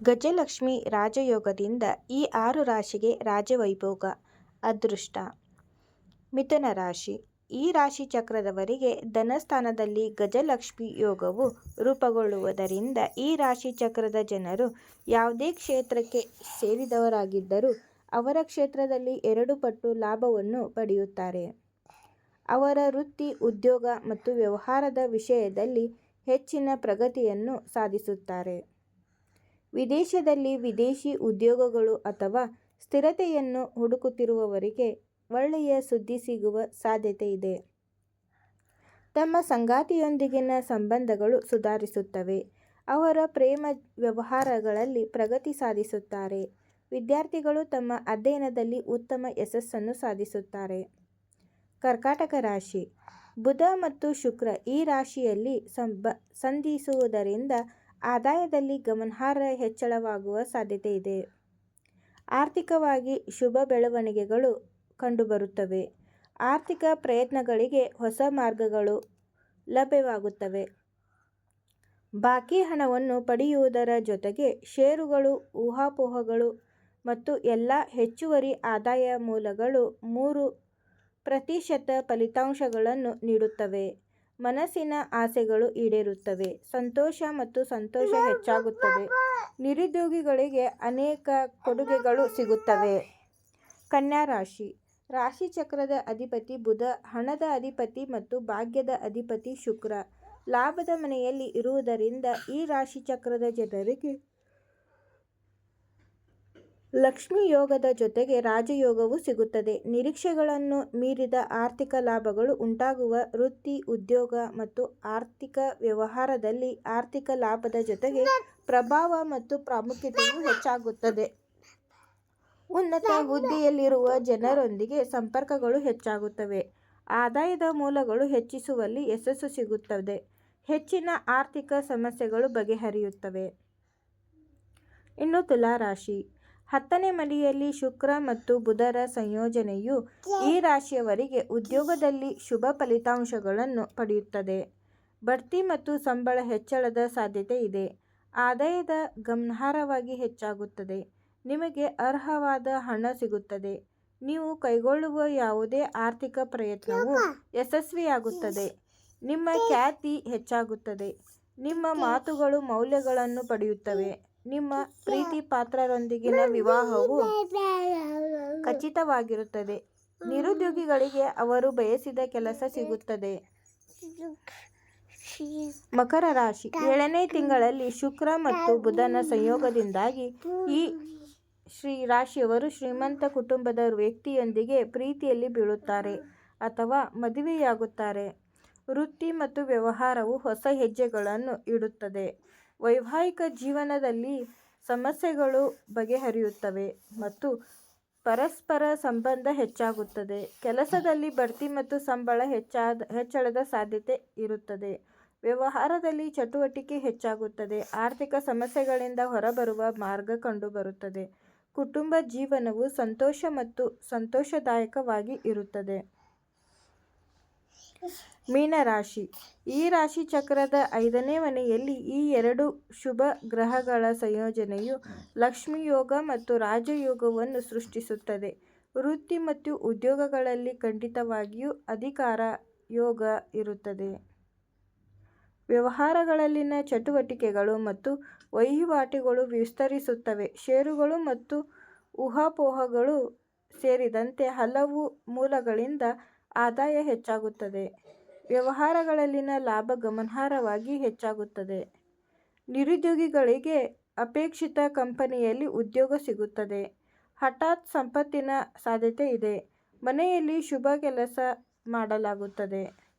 ಗಜಲಕ್ಷ್ಮಿ ರಾಜಯೋಗದಿಂದ ಈ ಆರು ರಾಶಿಗೆ ರಾಜವೈಭೋಗ, ಅದೃಷ್ಟ. ಮಿಥುನ ರಾಶಿ: ಈ ರಾಶಿ ಚಕ್ರದವರಿಗೆ ಧನಸ್ಥಾನದಲ್ಲಿ ಗಜಲಕ್ಷ್ಮಿ ಯೋಗವು ರೂಪುಗೊಳ್ಳುವುದರಿಂದ ಈ ರಾಶಿ ಚಕ್ರದ ಜನರು ಯಾವುದೇ ಕ್ಷೇತ್ರಕ್ಕೆ ಸೇರಿದವರಾಗಿದ್ದರೂ ಅವರ ಕ್ಷೇತ್ರದಲ್ಲಿ ಎರಡು ಪಟ್ಟು ಲಾಭವನ್ನು ಪಡೆಯುತ್ತಾರೆ. ಅವರ ವೃತ್ತಿ, ಉದ್ಯೋಗ ಮತ್ತು ವ್ಯವಹಾರದ ವಿಷಯದಲ್ಲಿ ಹೆಚ್ಚಿನ ಪ್ರಗತಿಯನ್ನು ಸಾಧಿಸುತ್ತಾರೆ. ವಿದೇಶದಲ್ಲಿ ವಿದೇಶಿ ಉದ್ಯೋಗಗಳು ಅಥವಾ ಸ್ಥಿರತೆಯನ್ನು ಹುಡುಕುತ್ತಿರುವವರಿಗೆ ಒಳ್ಳೆಯ ಸುದ್ದಿ ಸಿಗುವ ಸಾಧ್ಯತೆ ಇದೆ ತಮ್ಮ ಸಂಗಾತಿಯೊಂದಿಗಿನ ಸಂಬಂಧಗಳು ಸುಧಾರಿಸುತ್ತವೆ. ಅವರ ಪ್ರೇಮ ವ್ಯವಹಾರಗಳಲ್ಲಿ ಪ್ರಗತಿ ಸಾಧಿಸುತ್ತಾರೆ. ವಿದ್ಯಾರ್ಥಿಗಳು ತಮ್ಮ ಅಧ್ಯಯನದಲ್ಲಿ ಉತ್ತಮ ಯಶಸ್ಸನ್ನು ಸಾಧಿಸುತ್ತಾರೆ. ಕರ್ಕಾಟಕ ರಾಶಿ: ಬುಧ ಮತ್ತು ಶುಕ್ರ ಈ ರಾಶಿಯಲ್ಲಿ ಸಂಧಿಸುವುದರಿಂದ ಆದಾಯದಲ್ಲಿ ಗಮನಾರ್ಹ ಹೆಚ್ಚಳವಾಗುವ ಸಾಧ್ಯತೆ ಇದೆ ಆರ್ಥಿಕವಾಗಿ ಶುಭ ಬೆಳವಣಿಗೆಗಳು ಕಂಡುಬರುತ್ತವೆ. ಆರ್ಥಿಕ ಪ್ರಯತ್ನಗಳಿಗೆ ಹೊಸ ಮಾರ್ಗಗಳು ಲಭ್ಯವಾಗುತ್ತವೆ. ಬಾಕಿ ಹಣವನ್ನು ಪಡೆಯುವುದರ ಜೊತೆಗೆ ಷೇರುಗಳು, ಊಹಾಪೋಹಗಳು ಮತ್ತು ಎಲ್ಲ ಹೆಚ್ಚುವರಿ ಆದಾಯ ಮೂಲಗಳು ಮೂರು ಪ್ರತಿಶತ ಫಲಿತಾಂಶಗಳನ್ನು ನೀಡುತ್ತವೆ. ಮನಸ್ಸಿನ ಆಸೆಗಳು ಈಡೇರುತ್ತವೆ. ಸಂತೋಷ ಮತ್ತು ಸಂತೋಷ ಹೆಚ್ಚಾಗುತ್ತದೆ. ನಿರುದ್ಯೋಗಿಗಳಿಗೆ ಅನೇಕ ಕೊಡುಗೆಗಳು ಸಿಗುತ್ತವೆ. ಕನ್ಯಾ ರಾಶಿ: ರಾಶಿ ಚಕ್ರದ ಅಧಿಪತಿ ಬುಧ, ಹಣದ ಅಧಿಪತಿ ಮತ್ತು ಭಾಗ್ಯದ ಅಧಿಪತಿ ಶುಕ್ರ ಲಾಭದ ಮನೆಯಲ್ಲಿ ಇರುವುದರಿಂದ ಈ ರಾಶಿ ಚಕ್ರದ ಜನರಿಗೆ ಲಕ್ಷ್ಮಿ ಯೋಗದ ಜೊತೆಗೆ ರಾಜಯೋಗವೂ ಸಿಗುತ್ತದೆ. ನಿರೀಕ್ಷೆಗಳನ್ನು ಮೀರಿದ ಆರ್ಥಿಕ ಲಾಭಗಳು ಉಂಟಾಗುವ ವೃತ್ತಿ, ಉದ್ಯೋಗ ಮತ್ತು ಆರ್ಥಿಕ ವ್ಯವಹಾರದಲ್ಲಿ ಆರ್ಥಿಕ ಲಾಭದ ಜೊತೆಗೆ ಪ್ರಭಾವ ಮತ್ತು ಪ್ರಾಮುಖ್ಯತೆಯು ಹೆಚ್ಚಾಗುತ್ತದೆ. ಉನ್ನತ ಹುದ್ದೆಯಲ್ಲಿರುವ ಜನರೊಂದಿಗೆ ಸಂಪರ್ಕಗಳು ಹೆಚ್ಚಾಗುತ್ತವೆ. ಆದಾಯದ ಮೂಲಗಳು ಹೆಚ್ಚಿಸುವಲ್ಲಿ ಯಶಸ್ಸು ಸಿಗುತ್ತದೆ. ಹೆಚ್ಚಿನ ಆರ್ಥಿಕ ಸಮಸ್ಯೆಗಳು ಬಗೆಹರಿಯುತ್ತವೆ. ಇನ್ನು ತುಲಾ ರಾಶಿ: ಹತ್ತನೇ ಮನೆಯಲ್ಲಿ ಶುಕ್ರ ಮತ್ತು ಬುಧರ ಸಂಯೋಜನೆಯು ಈ ರಾಶಿಯವರಿಗೆ ಉದ್ಯೋಗದಲ್ಲಿ ಶುಭ ಫಲಿತಾಂಶಗಳನ್ನು ಪಡೆಯುತ್ತದೆ. ಬಡ್ತಿ ಮತ್ತು ಸಂಬಳ ಹೆಚ್ಚಳದ ಸಾಧ್ಯತೆ ಇದೆ. ಆದಾಯದ ಗಮನಾರ್ಹವಾಗಿ ಹೆಚ್ಚಾಗುತ್ತದೆ. ನಿಮಗೆ ಅರ್ಹವಾದ ಹಣ ಸಿಗುತ್ತದೆ. ನೀವು ಕೈಗೊಳ್ಳುವ ಯಾವುದೇ ಆರ್ಥಿಕ ಪ್ರಯತ್ನವು ಯಶಸ್ವಿಯಾಗುತ್ತದೆ. ನಿಮ್ಮ ಖ್ಯಾತಿ ಹೆಚ್ಚಾಗುತ್ತದೆ. ನಿಮ್ಮ ಮಾತುಗಳು ಮೌಲ್ಯಗಳನ್ನು ಪಡೆಯುತ್ತವೆ. ನಿಮ್ಮ ಪ್ರೀತಿಪಾತ್ರರೊಂದಿಗಿನ ವಿವಾಹವು ಖಚಿತವಾಗಿರುತ್ತದೆ. ನಿರುದ್ಯೋಗಿಗಳಿಗೆ ಅವರು ಬಯಸಿದ ಕೆಲಸ ಸಿಗುತ್ತದೆ. ಮಕರ ರಾಶಿ: ಏಳನೇ ತಿಂಗಳಲ್ಲಿ ಶುಕ್ರ ಮತ್ತು ಬುಧನ ಸಂಯೋಗದಿಂದಾಗಿ ಈ ಶ್ರೀ ರಾಶಿಯವರು ಶ್ರೀಮಂತ ಕುಟುಂಬದ ವ್ಯಕ್ತಿಯೊಂದಿಗೆ ಪ್ರೀತಿಯಲ್ಲಿ ಬೀಳುತ್ತಾರೆ ಅಥವಾ ಮದುವೆಯಾಗುತ್ತಾರೆ. ವೃತ್ತಿ ಮತ್ತು ವ್ಯವಹಾರವು ಹೊಸ ಹೆಜ್ಜೆಗಳನ್ನು ಇಡುತ್ತದೆ. ವೈವಾಹಿಕ ಜೀವನದಲ್ಲಿ ಸಮಸ್ಯೆಗಳು ಬಗೆಹರಿಯುತ್ತವೆ ಮತ್ತು ಪರಸ್ಪರ ಸಂಬಂಧ ಹೆಚ್ಚಾಗುತ್ತದೆ. ಕೆಲಸದಲ್ಲಿ ಬಡ್ತಿ ಮತ್ತು ಸಂಬಳ ಹೆಚ್ಚಾದ, ಹೆಚ್ಚಳದ ಸಾಧ್ಯತೆ ಇರುತ್ತದೆ. ವ್ಯವಹಾರದಲ್ಲಿ ಚಟುವಟಿಕೆ ಹೆಚ್ಚಾಗುತ್ತದೆ. ಆರ್ಥಿಕ ಸಮಸ್ಯೆಗಳಿಂದ ಹೊರಬರುವ ಮಾರ್ಗ ಕಂಡುಬರುತ್ತದೆ. ಕುಟುಂಬ ಜೀವನವು ಸಂತೋಷ ಮತ್ತು ಸಂತೋಷದಾಯಕವಾಗಿ ಇರುತ್ತದೆ. ಮೀನ ರಾಶಿ: ಈ ರಾಶಿ ಚಕ್ರದ ಐದನೇ ಮನೆಯಲ್ಲಿ ಈ ಎರಡು ಶುಭ ಗ್ರಹಗಳ ಸಂಯೋಜನೆಯು ಲಕ್ಷ್ಮಿ ಯೋಗ ಮತ್ತು ರಾಜಯೋಗವನ್ನು ಸೃಷ್ಟಿಸುತ್ತದೆ. ವೃತ್ತಿ ಮತ್ತು ಉದ್ಯೋಗಗಳಲ್ಲಿ ಖಂಡಿತವಾಗಿಯೂ ಅಧಿಕಾರ ಯೋಗ ಇರುತ್ತದೆ. ವ್ಯವಹಾರಗಳಲ್ಲಿನ ಚಟುವಟಿಕೆಗಳು ಮತ್ತು ವಹಿವಾಟುಗಳು ವಿಸ್ತರಿಸುತ್ತವೆ. ಷೇರುಗಳು ಮತ್ತು ಊಹಾಪೋಹಗಳು ಸೇರಿದಂತೆ ಹಲವು ಮೂಲಗಳಿಂದ ಆದಾಯ ಹೆಚ್ಚಾಗುತ್ತದೆ. ವ್ಯವಹಾರಗಳಲ್ಲಿನ ಲಾಭ ಗಮನಾರ್ಹವಾಗಿ ಹೆಚ್ಚಾಗುತ್ತದೆ. ನಿರುದ್ಯೋಗಿಗಳಿಗೆ ಅಪೇಕ್ಷಿತ ಕಂಪನಿಯಲ್ಲಿ ಉದ್ಯೋಗ ಸಿಗುತ್ತದೆ. ಹಠಾತ್ ಸಂಪತ್ತಿನ ಸಾಧ್ಯತೆ ಇದೆ. ಮನೆಯಲ್ಲಿ ಶುಭ ಕೆಲಸ ಮಾಡಲಾಗುತ್ತದೆ.